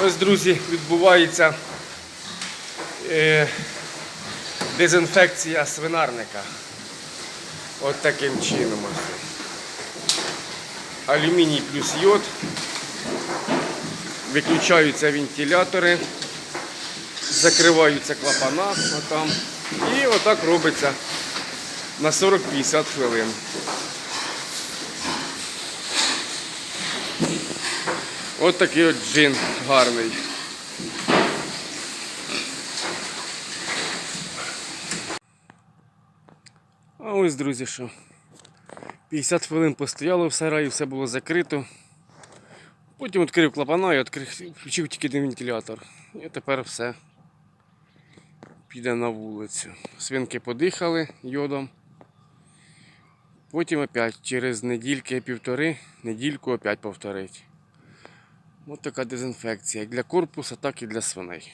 Ось, друзі, відбувається е, дезінфекція свинарника. От таким чином. Алюміній плюс йод. Виключаються вентилятори, закриваються клапана отам. І отак робиться на 40-50 хвилин. От такий от джин гарний. А ось, друзі, що 50 хвилин постояло в сараї, все було закрито. Потім відкрив клапана і включив тільки один вентилятор. І тепер все піде на вулицю. Свинки подихали йодом. Потім опять через недільки півтори, недільку опять повторить. Ось така дезінфекція як для корпуса, так і для свиней.